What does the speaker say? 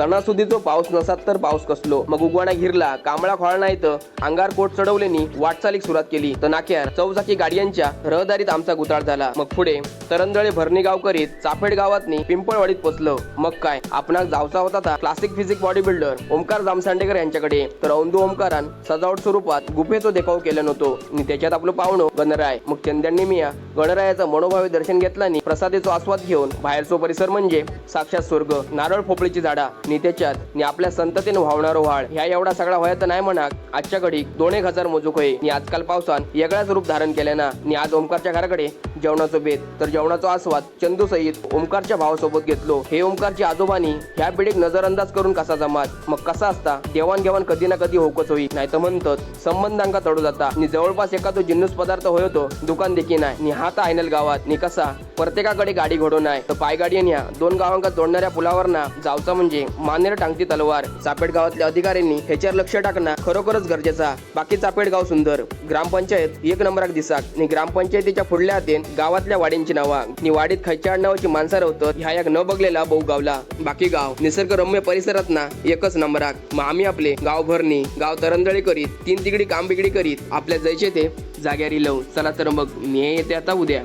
सणासुदीचो पाऊस नसात तर पाऊस कसलो? मग उगवाना घिरला कांबळा खोळा नाही तर अंगार कोट चढवलेनी वाटचालीक सुरुवात केली. तर नाक्यार चौचाकी गाड्यांच्या रहदारीत आमचा गुताळ झाला. मग पुढे तरंदळे भरणी गाव करीत चाफेड गावातनी पिंपळवाडीत पोचलो. मग काय? आपणाक जावचा होता था classic physique body builder Omkar Jamsandekar यांच्याकडे. तर औंदू ओमकारान सजावट स्वरूपात गुफेचो देखाव केला नव्हतो. आणि त्याच्यात आपलं पाहुणं गणराय. मग चंद्यांनी मिया गणरायाचं मनोभावी दर्शन घेतल्याने प्रसादेचा प्रसादेचो आस्वाद घेऊन बाहेरचो परिसर म्हणजे साक्षात स्वर्ग. नारळ फोपळीची झाडा नि त्याच्यात नि आपल्या संततीनं वाहणारो व्हाळ. ह्या एवढा सगळा व्हायचा नाही म्हणाक आजच्या घडी दोन एक हजार मोजूक होय. नि आजकाल पावसान वेगळाच रूप धारण केल्याना नि आज ओमकारच्या घराकडे जेवणाचो बेत. तर जेवणाचा आस्वाद चंदू सहित ओमकारच्या भावासोबत घेतलो. हे ओमकारची आजोबानी ह्या पिढीक नजरअंदाज करून कसा जमात? मग कसा असता? देवाणघेवाण कधी ना कधी होकच होई. नाही तर म्हणतात संबंधांका चढू जाता. नि जवळपास एखादो जिन्नस पदार्थ होय होतो दुकान देखील नाही. नि हात आयनल गावात नि कसा प्रत्येकाकडे गाडी घडून आहे. तर पायगाडी ह्या दोन गावांका जोडणाऱ्या पुलावर ना जावचा म्हणजे मानेर टांगती तलवार. चापेड गावातल्या अधिकाऱ्यांनी ह्याच्यावर लक्ष टाकणं खरोखरच गरजेचा बाकी चापेड गाव सुंदर ग्रामपंचायत एक नंबराक दिसाक आणि ग्रामपंचायतीच्या फुडल्या हातीन गावातल्या वाडींची नावा. आणि वाडीत खयच्या आडनावाची माणसं राहतात ह्या एक न बघलेला बहु गावला. बाकी गाव निसर्गरम्य परिसरात ना एकच नंबराक. मग आम्ही आपले गाव भरणी गाव तरंदळी करीत तीन तिकडी काम बिगडी करीत आपल्या जायचे ते जाग्यारी लव. चला तर मग मी येते आता उद्या.